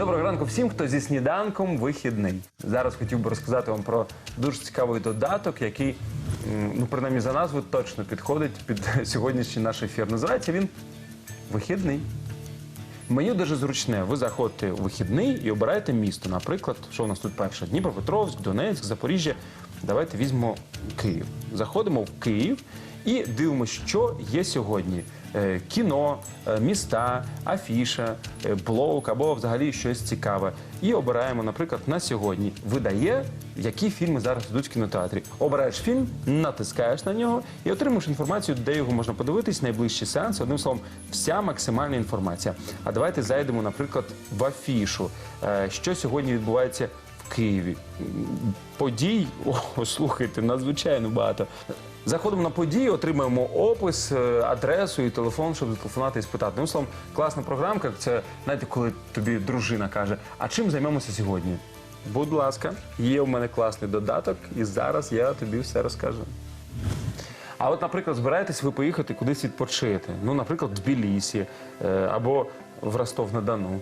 ранку всім, хто зі сніданком вихідний. Зараз хотів би розказати вам про дуже цікавий додаток, який, ну принаймні за назвою, точно підходить під сьогоднішній наш ефір. Називається він Вихідний. Меню дуже зручне. Ви заходите у вихідний і обираєте місто. Наприклад, що у нас тут перше? Дніпропетровськ, Донецьк, Запоріжжя. Давайте візьмемо Київ. Заходимо в Київ і дивимося, що є сьогодні. Е, Кіно, е, міста, афіша, е, блог або взагалі щось цікаве. І обираємо, наприклад, на сьогодні. Видає, які фільми зараз йдуть в кінотеатрі. Обираєш фільм, натискаєш на нього і отримуєш інформацію, де його можна подивитись, найближчі сеанси. Одним словом, вся максимальна інформація. А давайте зайдемо, наприклад, в афішу. Що сьогодні відбувається в Києві? Подій, о, слухайте, надзвичайно багато. Заходимо на події, отримуємо опис, е, адресу і телефон, щоб зателефонувати і спитати. Ну, словом, класна програмка. Це знаєте, коли тобі дружина каже, а чим займемося сьогодні? Будь ласка, є у мене класний додаток, і зараз я тобі все розкажу. А от, наприклад, збираєтесь ви поїхати кудись відпочити. Ну, наприклад, в Тбілісі е, або в Ростов-на-Дону.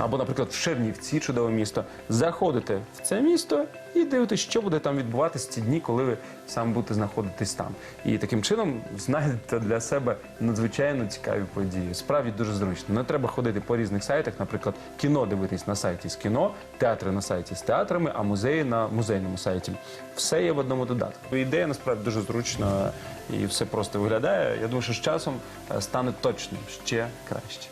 Або, наприклад, в Чернівці, чудове місто. Заходите в це місто і дивитесь, що буде там відбуватися ці дні, коли ви сам будете знаходитись там. І таким чином знайдете для себе надзвичайно цікаві події. Справді дуже зручно. Не треба ходити по різних сайтах, наприклад, кіно дивитись на сайті з кіно, театри на сайті з театрами, а музеї на музейному сайті. Все є в одному додатку. Ідея насправді дуже зручна і все просто виглядає. Я думаю, що з часом е, стане точно ще краще.